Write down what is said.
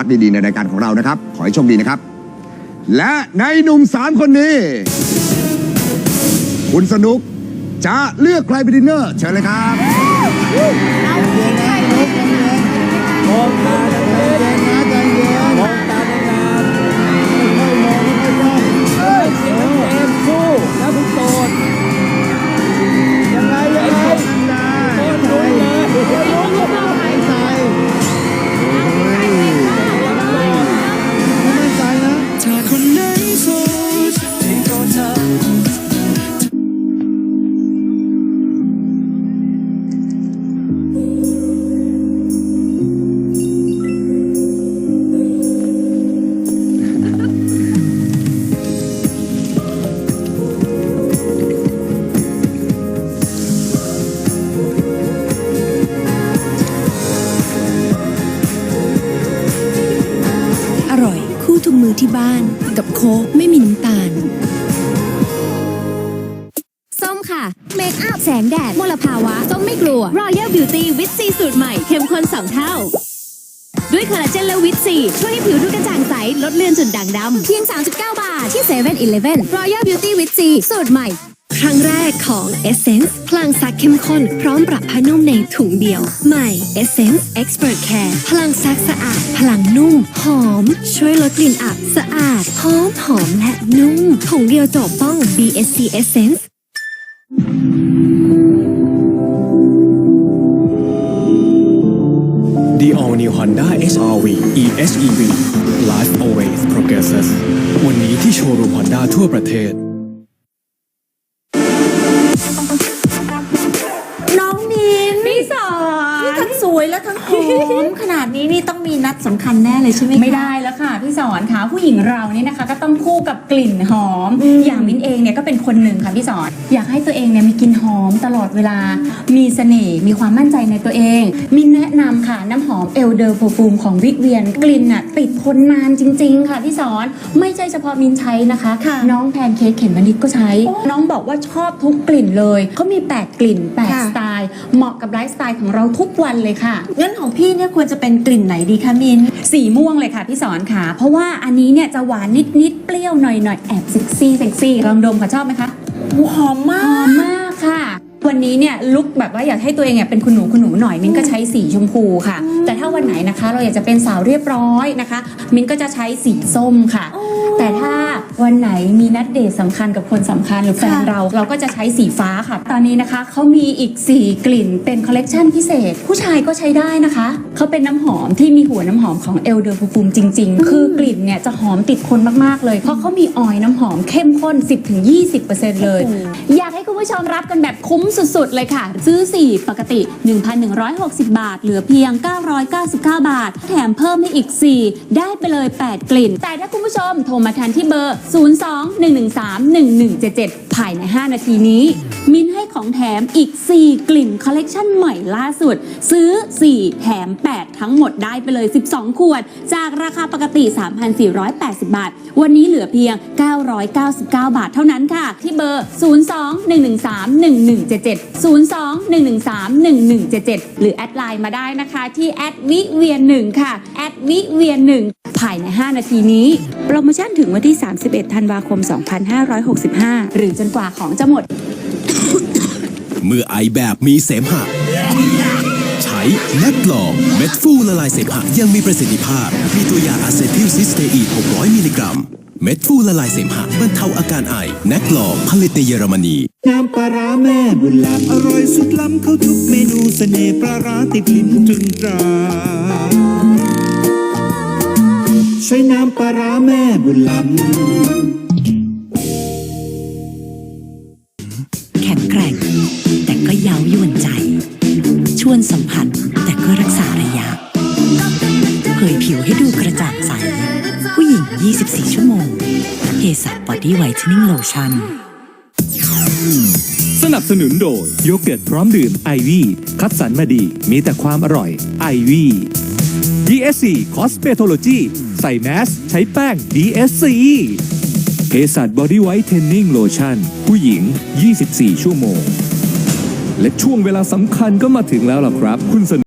รักดีๆในรายการของเรานะครับ ขอให้โชคดีนะครับ และในหนุ่มสามคนนี้ คุณสนุกจะเลือกใครไปดินเนอร์เชิญเลยครับมองตาดังๆม ที่บ้าน กับโค้กไม่มีน้ำตาล ส้มค่ะ เมคอัพแสงแดดมลภาวะ ส้มไม่กลัว Royal Beauty วิตซีสูตรใหม่ เข้มข้นสองเท่า ด้วยคอลลาเจนและวิตซีช่วยให้ผิวดูกระจ่างใส ลดเลือนจุดด่างดำเพียง 39 บาท ที่7 e เ e ่ e อ Royal Beauty วิตซีสูตรใหม่ ครั้งแรกของ Essence พลังซักเข้มข้น พร้อมปรับผ้านุ่มในถุงเดียว ใหม่ Essence Expert Care พลังซักสะอาด พลังนุ่ม หอม ช่วยลดกลิ่นอับสะอาด หอมหอมและนุ่ม ถุงเดียวจบต้อง BSC Essence The All New Honda HR-V EHEV Life Always Progresses วันนี้ที่โชว์รูม Honda ทั่วประเทศ ทั้งสวยและทั้งหอมขนาดนี้นี่ต้องมีนัดสำคัญแน่เลยใช่ไหมคะไม่ได้แล้ว สอนค่ะผู้หญิงเรานี่นะคะ ก็ต้องคู่กับกลิ่นหอม อย่างมิ้นเองเนี่ยก็เป็นคนหนึ่งค่ะพี่สอน อยากให้ตัวเองเนี่ยมีกลิ่นหอมตลอดเวลา มีเสน่ห์มีความมั่นใจในตัวเอง มินแนะนำค่ะน้ำหอมเอลเดอร์ r f ฟูมของวิกเวียน กลิ่นน่ะติดทนนานจริง ๆ ค่ะพี่สอนไม่ใช่เฉพาะมินใช้นะคะ ค่ะน้องแพนเค้กเข็มมะนิดก็ใช้ น้องบอกว่าชอบทุกกลิ่นเลยเขามี 8 กลิ่น8สไตล์ เหมาะกับไลฟ์สไตล์ของเราทุกวันเลยค่ะ งั้นของพี่เนี่ยควรจะเป็นกลิ่นไหนดีคะมิน สีม่วงเลยค่ะพี่สอนค่ะ เพราะว่าอันนี้เนี่ยจะหวานนิดๆเปรี้ยวหน่อยๆแอบเซ็กซี่เซ็กซี่ลองดมค่ะชอบไหมคะหอมมาหอกมมากค่ะ วันนี้เนี่ยลุกแบบว่าอยากให้ตัวเองเนี่ยเป็นคุณหนูคุณหนูหน่อยมิ้นก็ใช้สีชมพูค่ะ แต่ถ้าวันไหนนะคะ เราอยากจะเป็นสาวเรียบร้อยนะคะ มิ้นก็จะใช้สีส้มค่ะ แต่ถ้า วันไหนมีนัดเดทสำคัญกับคนสำคัญหรือแฟนค่ะ เรา เราก็จะใช้สีฟ้าค่ะ ตอนนี้นะคะเขามีอีก 4 กลิ่นเป็นคอลเลกชันพิเศษ ผู้ชายก็ใช้ได้นะคะเขาเป็นน้ำหอมที่มีหัวน้ำหอมของเอลเดอร์ฟูมจริง ๆ คือกลิ่นเนี่ยจะหอมติดคนมากๆเลย เพราะเขามีออยล์น้ำหอมเข้มข้น 10-20%เลย อยากให้คุณผู้ชมรับกันแบบคุ้มสุดๆ เลยค่ะ ซื้อ 4 ปกติ 1,160 บาท เหลือเพียง 999 บาท แถมเพิ่มให้อีก 4 ได้ไปเลย 8 กลิ่น แต่ถ้าคุณผู้ชมโทรมาทันที่เบอร์02-113-1177 ภายใน 5 นาทีนี้ มินให้ของแถมอีก 4 กลิ่นคอลเลกชันใหม่ล่าสุด ซื้อ 4 แถม 8 ทั้งหมดได้ไปเลย 12 ขวด จากราคาปกติ 3,480 บาท วันนี้เหลือเพียง 999 บาทเท่านั้นค่ะ ที่เบอร์ 02-113-1177 02-113-1177 หรือแอดไลน์มาได้นะคะที่แอดวิเวียนหนึ่งค่ะแอดวิเวียนหนึ่งภายใน 5 นาทีนี้ โปรโมชั่นถึงวันที่ 31 ธันวาคม 2565 หรือจนกว่าของจะหมด เมื่อไอแบบมีเสมหะ ใช้แลกลองเม็ดฟูละลายเสมหะยังมีประสิทธิภาพ มีตัวยาอะเซทิลซิสเตอีน600 มิลลิกรัม เม็ดฟูละลายเสมหะบรรเทาอาการไอแนกลองผลิตในเยอรมนี น้ำปลาร้าแม่บุญล้ำอร่อยสุดล้ำเข้าทุกเมนูเสน่ห์ปลาร้าติดลิ้นตรึงตราใช้น้ำปลาร้าแม่บุญล้ำแข็งแกร่ง แต่ก็เย้ายวนใจ ชวนสัมผัสแต่ก็รักษาระยะ เผยผิวให้ดูกระจ่างใส ผู้หญิง 24 ชั่วโมงเฮสับอดี้ไวท์เทนนิ่งโลชั่นสนับสนุนโดยโยเกิร์ตพร้อมดื่มไอวีคัดสรรมาดีมีแต่ความอร่อยไอวี DSC Cosmetology ใส่แมส ใช้แป้ง DSC เภสัชบอดี้ไวท์เทนนิ่งโลชั่นผู้หญิง 24 ชั่วโมง และช่วงเวลาสำคัญก็มาถึงแล้วล่ะครับ คุณสน